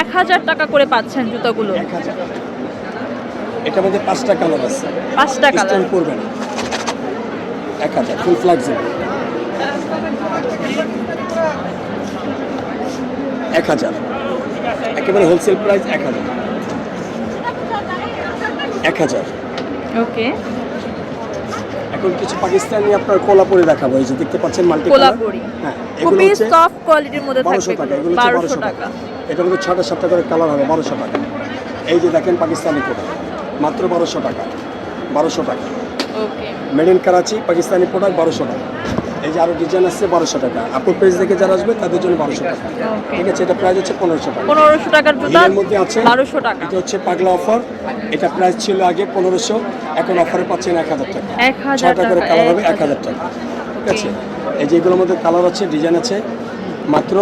এক হাজার টাকা করে পাচ্ছেন জুতোগুলো। এক হাজার। এটার মধ্যে পাঁচটা কালার আছে। পাঁচটা কালার করবে না। এক হাজার ফুল ফ্লেক্সিবল এক হাজার। একেবারে হোলসেল প্রাইস এক হাজার। এক হাজার। ওকে এখন কিছু পাকিস্তানি আপনার কোলাপুরি দেখাবো এই যে দেখতে পাচ্ছেন মাল্টি কোলাপুরি। হ্যাঁ এগুলো হচ্ছে সফট কোয়ালিটির মধ্যে থাকবে 1200 টাকা এগুলো হচ্ছে বারোশো বারোশো টাকা। টাকা। এটা মধ্যে ছটা সাতটা করে কালার হবে 1200 টাকা। এই যে দেখেন পাকিস্তানি প্রোডাক্ট মাত্র 1200 টাকা 1200 টাকা। Okay made in Karachi Pakistani product 1200 টাকা। এই যে আরও ডিজাইন আসছে বারোশো টাকা। আপুর পেজ দেখে যারা আসবে তাদের জন্য বারোশো টাকা। ঠিক আছে এটা প্রাইস হচ্ছে পনেরোশো টাকা। পনেরোশো টাকার জুতা এর মধ্যে আছে বারোশো টাকা। এটা হচ্ছে পাগলা অফার এটা প্রাইস ছিল আগে পনেরোশো এখন অফারে পাচ্ছেন এক হাজার টাকা। এক হাজার ছটা করে কালার হবে এক হাজার টাকা। ঠিক আছে? এই যে এগুলোর মধ্যে কালার আছে ডিজাইন আছে মাত্র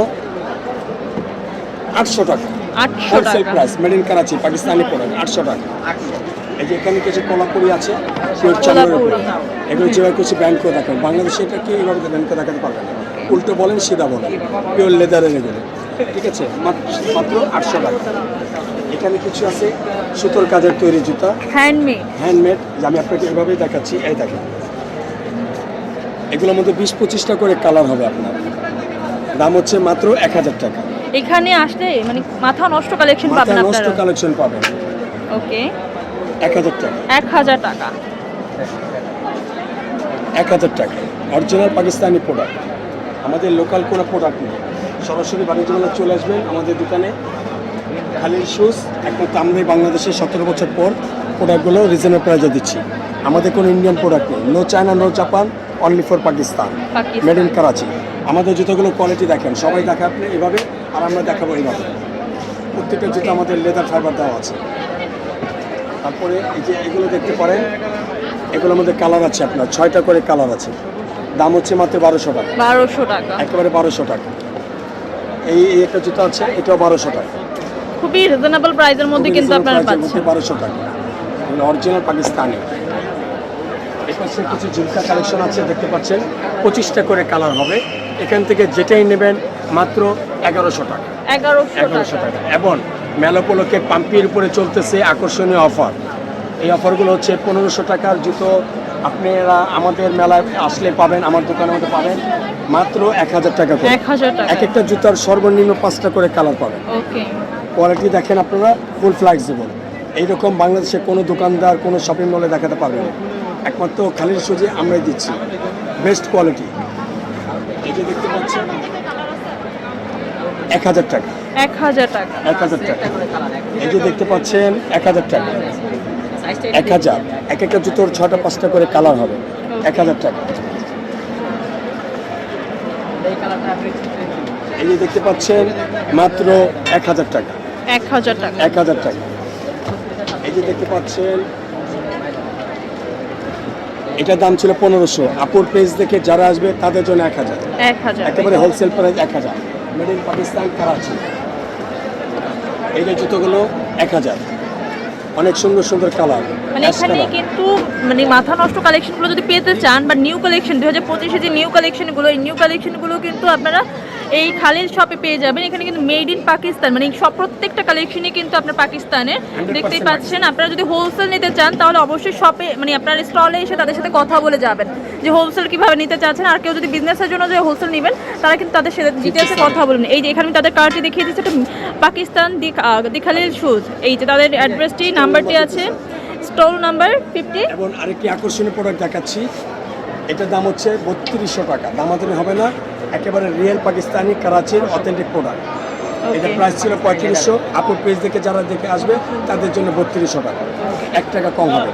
আটশো টাকা। আটশো টাকা। Price made in Karachi Pakistani product আটশো টাকা। এই যে এখানে কিছু কলাপুরি আছে পিওর চামড়ার উপর। এগুলো যেভাবে কিছু ব্যাংক করে রাখেন বাংলাদেশে এটা কি এইভাবে ব্যাংক করে রাখাতে পারবেন না। উল্টো বলেন সিধা বলেন। পিওর লেদারের এগুলো। ঠিক আছে? মাত্র- আটশো টাকা। এখানে কিছু আছে সুতোর কাজের তৈরি জুতা। হ্যান্ডমেড হ্যান্ডমেড যে আমি আপনাকে এভাবেই দেখাচ্ছি এই দেখেন। এগুলোর মধ্যে বিশ পঁচিশটা করে কালার হবে আপনার। দাম হচ্ছে মাত্র এক হাজার টাকা। এখানে আসলে মানে মাথা নষ্ট কালেকশন মাথা পাবেন নষ্ট কালেকশন পাবেন। ওকে এক হাজার টাকা। এক হাজার টাকা। এক হাজার টাকা। অরিজিনাল পাকিস্তানি প্রোডাক্ট আমাদের লোকাল কোনো প্রোডাক্ট নেই। সরাসরি বাণিজ্য মেলা চলে আসবেন আমাদের দোকানে। খালির শুজ একমাত্র আমরাই বাংলাদেশে সতেরো বছর পর প্রোডাক্টগুলো রিজনেবল প্রাইজে দিচ্ছি। আমাদের কোনো ইন্ডিয়ান প্রোডাক্ট নেই। No China no Japan only for Pakistan Pakistan. Made in Karachi আমাদের জুতোগুলো কোয়ালিটি দেখেন। সবাই দেখে আপনি এভাবে আর আমরা দেখাবো এইভাবে। প্রত্যেকটা জুতো আমাদের লেদার ফাইবার দেওয়া আছে। তারপরে এই যে এগুলো দেখতে পারেন এগুলোর মধ্যে কালার আছে আপনার ছয়টা করে কালার আছে। দাম হচ্ছে মাত্র বারোশো টাকা। বারোশো টাকা। একেবারে বারোশো টাকা। এই একটা জুতো আছে এটাও বারোশো টাকা। খুবই রিজনেবল প্রাইসের মধ্যে কিন্তু আপনারা পাচ্ছেন। বারোশো টাকা। অরিজিনাল পাকিস্তানি। এপাশে কিছু ঝুমকা কালেকশন আছে দেখতে পাচ্ছেন। পঁচিশটা করে কালার হবে। এখান থেকে যেটাই নেবেন মাত্র এগারোশো টাকা। এগারোশো টাকা। টাকা। এবং উপলক্ষে পাম্পির উপরে চলতেছে আকর্ষণীয় অফার। এই অফারগুলো হচ্ছে পনেরোশো টাকার জুতো। আপনারা আমাদের মেলায় আসলে পাবেন আমার দোকানের মধ্যে পাবেন মাত্র এক হাজার টাকা করে। এক একটা জুতার সর্বনিম্ন পাঁচটা করে কালার পাবেন। কোয়ালিটি দেখেন আপনারা ফুল ফ্লেক্সিবল এইরকম বাংলাদেশে কোনো দোকানদার কোনো শপিং মলে দেখাতে পারবে না। একমাত্র খালির সুজি আমরাই দিচ্ছি। বেস্ট কোয়ালিটি এই যে দেখতে পাচ্ছেন এক হাজার টাকা। এক হাজার টাকা। এক হাজার টাকা। এই যে দেখতে পাচ্ছেন এক হাজার টাকা। এক হাজার। এক একটা জুতোর ছটা পাঁচটা করে কালার হবে। এক হাজার টাকা। এই যে দেখতে পাচ্ছেন মাত্র এক হাজার টাকা। এক হাজার টাকা। এক হাজার টাকা। এই যে দেখতে পাচ্ছেন এটার দাম ছিল পনেরোশো। আপুর পেজ দেখে যারা আসবে তাদের জন্য এক হাজার। এক হাজার। একেবারে হোলসেল প্রাইস এক হাজার। Made in Pakistan Karachi. এই জুতোগুলো এক হাজার। অনেক সুন্দর সুন্দর কালার। মানে এখানে কিন্তু মানে মাথা নষ্ট কালেকশনগুলো যদি পেতে চান বা নিউ কালেকশন দু হাজার পঁচিশে যে নিউ কালেকশনগুলো এই নিউ কালেকশনগুলো কিন্তু আপনারা এই খালিল শপে পেয়ে যাবেন। এখানে কিন্তু মেড ইন পাকিস্তান মানে সব প্রত্যেকটা কালেকশনই কিন্তু আপনার পাকিস্তানের দেখতেই পাচ্ছেন আপনারা যদি হোলসেল নিতে চান তাহলে অবশ্যই শপে মানে আপনার স্টলে এসে তাদের সাথে কথা বলে যাবেন। যে হোলসেল কীভাবে নিতে চাচ্ছেন আর কেউ যদি বিজনেসের জন্য যে হোলসেল নেবেন তারা কিন্তু তাদের সাথে ডিটেলসে কথা বলবেন। এই যে এখানে তাদের কার্ডটি দেখিয়ে দিচ্ছে এটা পাকিস্তান দিখালিল শুজ এই যে তাদের অ্যাড্রেসটি নাম্বারটি আছে স্টল নাম্বার ফিফটি এবং আরেকটি আকর্ষণীয় প্রোডাক্ট দেখাচ্ছি এটার দাম হচ্ছে বত্রিশশো টাকা। দামাদামি হবে না একেবারে রিয়েল পাকিস্তানি করাচির অথেন্টিক প্রোডাক্ট এটা প্রাইস ছিল পঁয়ত্রিশশো। আপুর পেজ দেখে যারা দেখে আসবে তাদের জন্য বত্রিশশো টাকা। এক টাকা কম হবে।